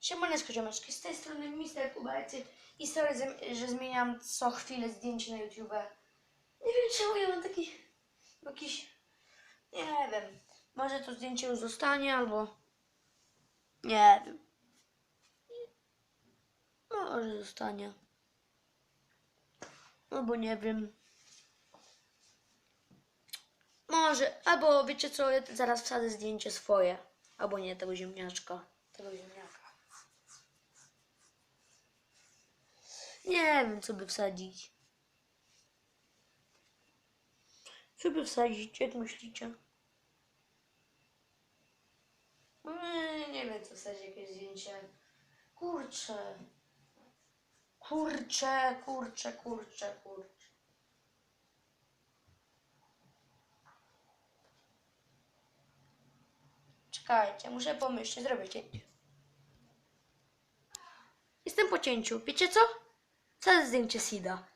Siemaneczko ziomeczki, z tej strony Mister Kubajcy i sorry, że- zmieniam co chwilę zdjęcie na YouTube. Nie wiem czemu ja mam taki jakiś, nie wiem, może to zdjęcie już zostanie albo nie wiem. Może zostanie. Albo nie wiem. Może, albo wiecie co, ja zaraz wsadzę zdjęcie swoje. Albo nie, tego ziemniaczka. Tego ziemniaka. Nie wiem, co by wsadzić. Co by wsadzić, jak myślicie? Nie, nie wiem, co wsadzić, jakieś zdjęcie. Kurczę. Kurczę, kurczę, kurczę, kurczę. Czekajcie, muszę pomyśleć, zrobię cięcie. Jestem po cięciu. Wiecie co? Co jest zdjęcie Sida?